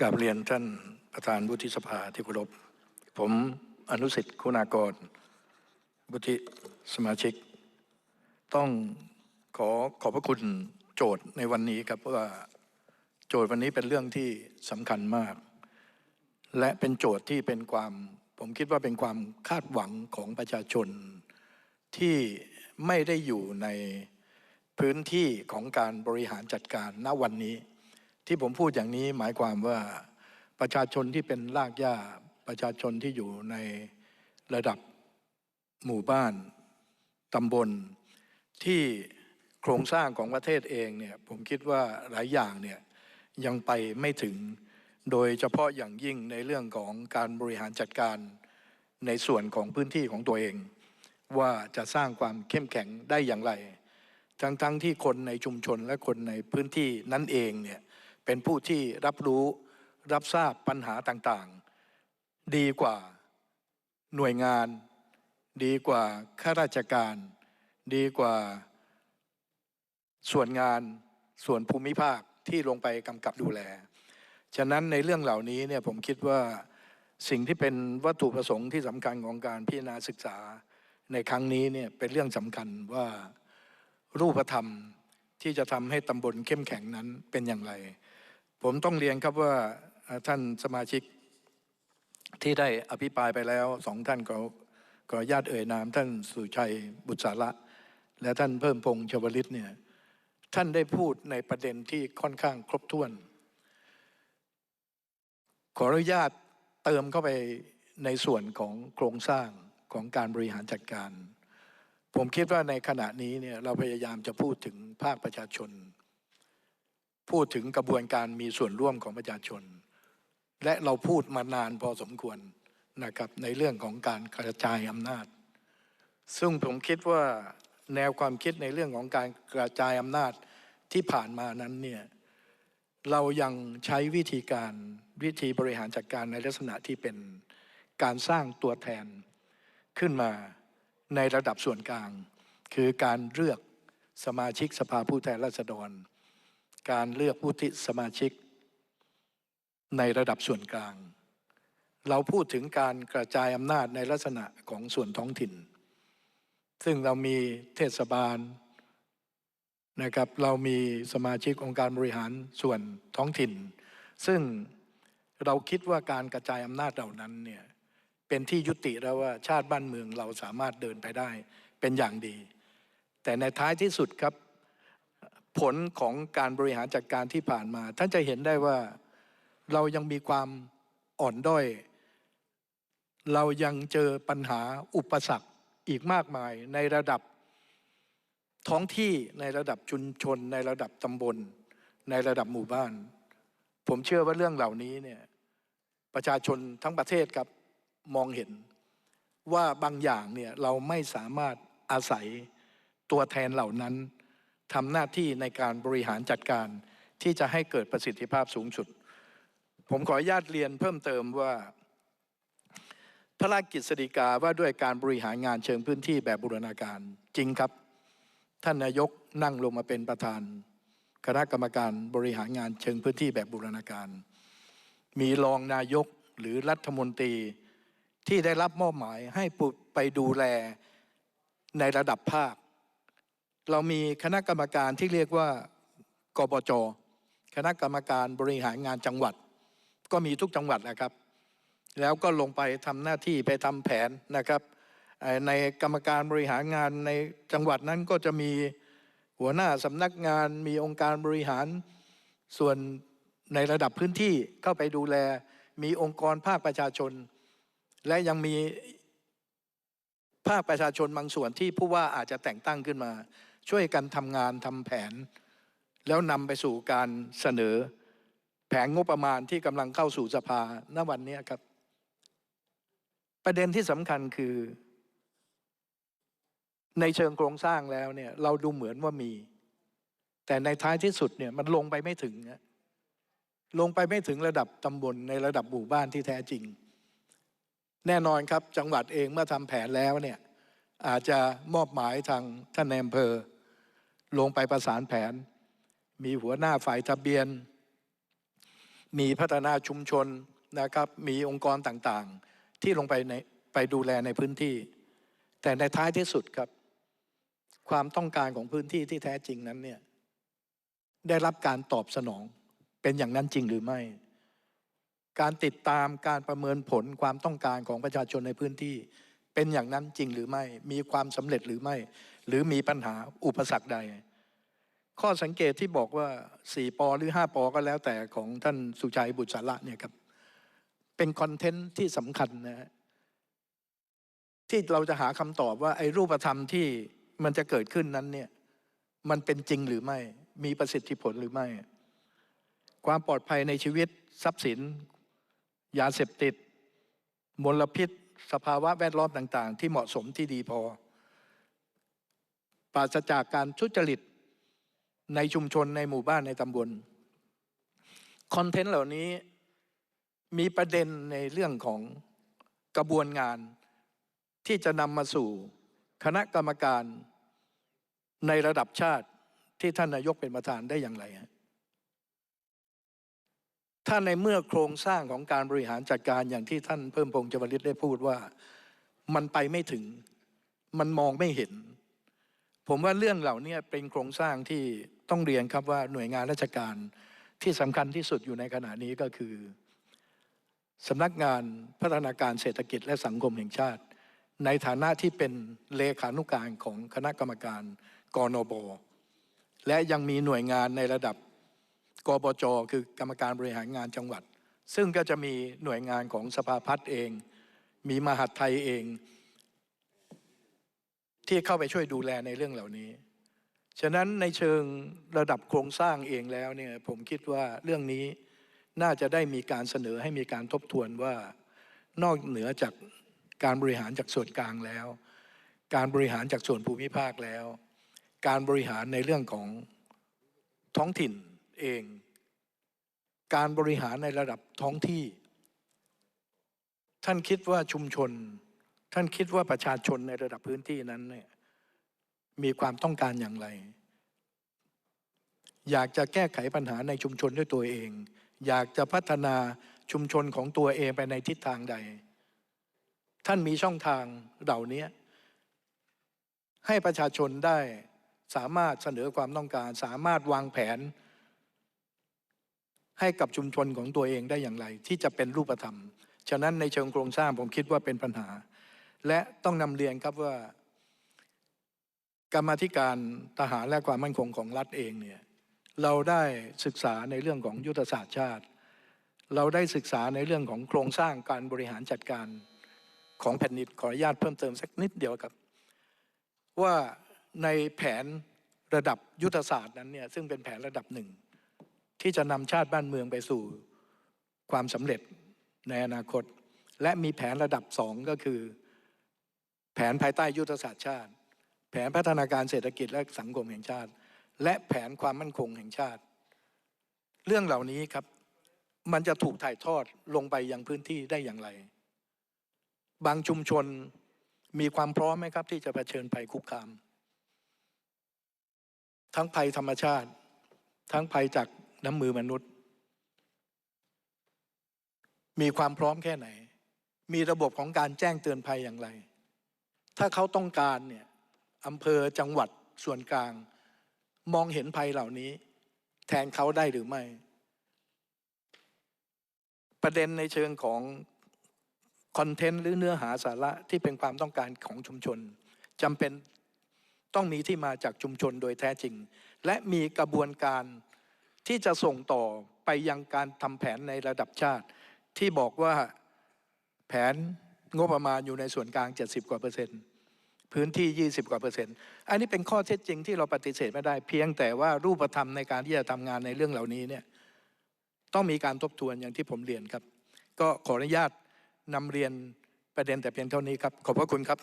กราบเรียนท่านประธานวุฒิสภาที่เคารพ ผมอนุสิทธิ์คุณากรวุฒิสมาชิก ต้องขอขอบพระคุณโจทย์ในวันนี้ครับเพราะว่าโจทย์วันนี้เป็นเรื่องที่สำคัญมาก และเป็นโจทย์ที่เป็นความ ผมคิดว่าเป็นความคาดหวังของประชาชน ที่ไม่ได้อยู่ในพื้นที่ของการบริหารจัดการณวันนี้ ที่ผมพูดอย่างนี้หมายความว่าประชาชนที่เป็นรากหญ้าประชาชนที่อยู่ในระดับหมู่บ้านตำบล ที่โครงสร้างของประเทศเองเนี่ยผมคิดว่าหลายอย่างเนี่ยยังไปไม่ถึงโดยเฉพาะอย่างยิ่งในเรื่องของการบริหารจัดการในส่วนของพื้นที่ของตัวเอง ว่าจะสร้างความเข้มแข็งได้อย่างไร ทั้งๆทที่คนในชุมชนและคนในพื้นที่นั้นเองเนี่ย เป็นผู้ที่รับรู้รับทราบปัญหาต่างๆ ดีกว่าหน่วยงาน ดีกว่าข้าราชการ ดีกว่าส่วนงานส่วนภูมิภาคที่ลงไปกำกับดูแล ฉะนั้นในเรื่องเหล่านี้เนี่ยผมคิดว่าสิ่งที่เป็นวัตถุประสงค์ที่สำคัญของการพิจารณาศึกษาในครั้งนี้เนี่ยเป็นเรื่องสำคัญว่ารูปธรรมที่จะทำให้ตำบลเข้มแข็งนั้นเป็นอย่างไร ผมต้องเรียนครับว่าท่านสมาชิกที่ได้อภิปรายไปแล้วสองท่านก็ก็ญาติเอ่ยนาม ท่านสุชัยบุตรสาระ และท่านเพิ่มพงษ์ชวลิตเนี่ยท่านได้พูดในประเด็นที่ค่อนข้างครบถ้วน ขออนุญาตเติมเข้าไปในส่วนของโครงสร้างของการบริหารจัดการ ผมคิดว่าในขณะนี้เนี่ยเราพยายามจะพูดถึงภาคประชาชน พูดถึงกระบวนการมีส่วนร่วมของประชาชน และเราพูดมานานพอสมควรนะครับในเรื่องของการกระจายอำนาจ ซึ่งผมคิดว่าแนวความคิดในเรื่องของการกระจายอำนาจที่ผ่านมานั้นเนี่ยเรายังใช้วิธีการวิธีบริหารจัดการในลักษณะที่เป็นการสร้างตัวแทนขึ้นมาในระดับส่วนกลาง คือการเลือกสมาชิกสภาผู้แทนราษฎร การเลือกผู้ที่สมาชิก ในระดับส่วนกลาง เราพูดถึงการกระจายอำนาจในลักษณะของส่วนท้องถิ่น ซึ่งเรามีเทศบาลนะครับเรามีสมาชิกองค์การบริหารส่วนท้องถิ่น ซึ่งเราคิดว่าการกระจายอำนาจเหล่านั้นเนี่ยเป็นที่ยุติแล้วว่าชาติบ้านเมืองเราสามารถเดินไปได้เป็นอย่างดี แต่ในท้ายที่สุดครับ ผลของการบริหารจัดการที่ผ่านมา ท่านจะเห็นได้ว่าเรายังมีความอ่อนด้อย เรายังเจอปัญหาอุปสรรคอีกมากมายในระดับท้องที่ในระดับชุมชน ในระดับตำบล ในระดับหมู่บ้าน ผมเชื่อว่าเรื่องเหล่านี้เนี่ยประชาชนทั้งประเทศครับมองเห็นว่าบางอย่างเนี่ยเราไม่สามารถอาศัยตัวแทนเหล่านั้น ทำหน้าที่ในการบริหารจัดการที่จะให้เกิดประสิทธิภาพสูงสุด ผมขออนุญาตเรียนเพิ่มเติมว่า พระราชกิจสฎีกาว่าด้วยการบริหารงานเชิงพื้นที่แบบบูรณาการจริงครับ ท่านนายกนั่งลงมาเป็นประธาน คณะกรรมการบริหารงานเชิงพื้นที่แบบบูรณาการ มีรองนายกหรือรัฐมนตรีที่ได้รับมอบหมายให้ไปดูแลในระดับภาค เรามีคณะกรรมการที่เรียกว่ากบจ คณะกรรมการบริหารงานจังหวัด ก็มีทุกจังหวัดนะครับ แล้วก็ลงไปทำหน้าที่ไปทำแผนนะครับ ในกรรมการบริหารงานในจังหวัดนั้นก็จะมีหัวหน้าสำนักงานมีองค์การบริหารส่วนในระดับพื้นที่เข้าไปดูแล มีองค์กรภาคประชาชน และยังมีภาคประชาชนบางส่วนที่ผู้ว่าอาจจะแต่งตั้งขึ้นมา ช่วยกันทำงานทำแผน แล้วนำไปสู่การเสนอ แผนงบประมาณที่กำลังเข้าสู่สภาณวันนี้ครับ ประเด็นที่สำคัญคือ ในเชิงโครงสร้างแล้วเนี่ยเราดูเหมือนว่ามี แต่ในท้ายที่สุดเนี่ยมันลงไปไม่ถึงลงไปไม่ถึงระดับตำบลในระดับหมู่บ้านที่แท้จริง แน่นอนครับจังหวัดเองเมื่อทำแผนแล้วเนี่ยอาจจะมอบหมายทางท่านในอำเภอ ลงไปประสานแผน มีหัวหน้าฝ่ายทะเบียน มีพัฒนาชุมชนนะครับ มีองค์กรต่างๆ ที่ลงไปในไปดูแลในพื้นที่ แต่ในท้ายที่สุดครับ ความต้องการของพื้นที่ที่แท้จริงนั้นเนี่ยได้รับการตอบสนองเป็นอย่างนั้นจริงหรือไม่ การติดตามการประเมินผลความต้องการของประชาชนในพื้นที่ เป็นอย่างนั้นจริงหรือไม่ มีความสำเร็จหรือไม่ หรือมีปัญหาอุปสรรคใด ข้อสังเกตที่บอกว่า4ปอหรือ5ปอก็แล้วแต่ของท่านสุชัยบุตรสาระเนี่ยครับ เป็นคอนเทนต์ที่สำคัญนะฮะที่เราจะหาคำตอบว่าไอ้รูปธรรมที่มันจะเกิดขึ้นนั้นเนี่ยมันเป็นจริงหรือไม่ มีประสิทธิผลหรือไม่ ความปลอดภัยในชีวิตทรัพย์สิน ยาเสพติด มลพิษ สภาวะแวดล้อมต่าง ๆ ที่เหมาะสมที่ดีพอ ปราศจากการทุจริตในชุมชนในหมู่บ้านในตำบลคอนเทนต์เหล่านี้มีประเด็นในเรื่องของกระบวนงาน ที่จะนำมาสู่คณะกรรมการในระดับชาติที่ท่านนายกเป็นประธานได้อย่างไรฮะถ้าในเมื่อโครงสร้างของการบริหารจัดการอย่างที่ท่านเพิ่มพงษ์จวริตได้พูดว่า มันไปไม่ถึง มันมองไม่เห็น ผมว่าเรื่องเหล่านี้เป็นโครงสร้างที่ต้องเรียนครับว่าหน่วยงานราชการที่สำคัญที่สุดอยู่ในขณะนี้ก็คือสำนักงานพัฒนาการเศรษฐกิจและสังคมแห่งชาติ ในฐานะที่เป็นเลขานุการของคณะกรรมการกนบและยังมีหน่วยงานในระดับกบจคือกรรมการบริหารงานจังหวัด ซึ่งก็จะมีหน่วยงานของสภาพัฒน์เอง มีมหาดไทยเอง ที่เข้าไปช่วยดูแลในเรื่องเหล่านี้ ฉะนั้นในเชิงระดับโครงสร้างเองแล้วเนี่ยผมคิดว่าเรื่องนี้น่าจะได้มีการเสนอให้มีการทบทวนว่านอกเหนือจากการบริหารจากส่วนกลางแล้ว การบริหารจากส่วนภูมิภาคแล้ว การบริหารในเรื่องของท้องถิ่นเอง การบริหารในระดับท้องที่ ท่านคิดว่าชุมชน ท่านคิดว่าประชาชนในระดับพื้นที่นั้นเนี่ยมีความต้องการอย่างไร อยากจะแก้ไขปัญหาในชุมชนด้วยตัวเอง อยากจะพัฒนาชุมชนของตัวเองไปในทิศทางใด ท่านมีช่องทางเหล่านี้ให้ประชาชนได้สามารถเสนอความต้องการ สามารถวางแผน ให้กับชุมชนของตัวเองได้อย่างไร ที่จะเป็นรูปธรรม ฉะนั้นในเชิงโครงสร้างผมคิดว่าเป็นปัญหา และต้องนำเรียนครับว่ากรรมธิการทหารและความมั่นคงของรัฐเองเนี่ยเราได้ศึกษาในเรื่องของยุทธศาสตร์ชาติ เราได้ศึกษาในเรื่องของโครงสร้างการบริหารจัดการของแผ่นดินขออนุญาตเพิ่มเติมสักนิดเดียวครับ ว่าในแผนระดับยุทธศาสตร์นั้นเนี่ยซึ่งเป็นแผนระดับหนึ่ง ที่จะนำชาติบ้านเมืองไปสู่ความสำเร็จในอนาคต และมีแผนระดับสองก็คือ แผนภายใต้ยุทธศาสตร์ชาติ แผนพัฒนาการเศรษฐกิจและสังคมแห่งชาติ และแผนความมั่นคงแห่งชาติ เรื่องเหล่านี้ครับ มันจะถูกถ่ายทอดลงไปยังพื้นที่ได้อย่างไร บางชุมชนมีความพร้อมไหมครับ ที่จะเผชิญภัยคุกคาม ทั้งภัยธรรมชาติ ทั้งภัยจากน้ำมือมนุษย์ มีความพร้อมแค่ไหน มีระบบของการแจ้งเตือนภัยอย่างไร ถ้าเขาต้องการเนี่ยอำเภอจังหวัดส่วนกลาง มองเห็นภัยเหล่านี้ แทนเขาได้หรือไม่ ประเด็นในเชิงของคอนเทนต์หรือเนื้อหาสาระที่เป็นความต้องการของชุมชนจำเป็นต้องมีที่มาจากชุมชนโดยแท้จริง และมีกระบวนการที่จะส่งต่อไปยังการทำแผนในระดับชาติ ที่บอกว่าแผน งบประมาณอยู่ในส่วนกลาง 70 กว่าเปอร์เซ็นต์พื้นที่ 20 กว่าเปอร์เซ็นต์ อันนี้เป็นข้อเท็จจริงที่เราปฏิเสธไม่ได้ เพียงแต่ว่ารูปธรรมในการที่จะทำงานในเรื่องเหล่านี้เนี่ยต้องมีการทบทวนอย่างที่ผมเรียนครับ ก็ขออนุญาตนำเรียนประเด็นแต่เพียงเท่านี้ครับ ขอบพระคุณครับ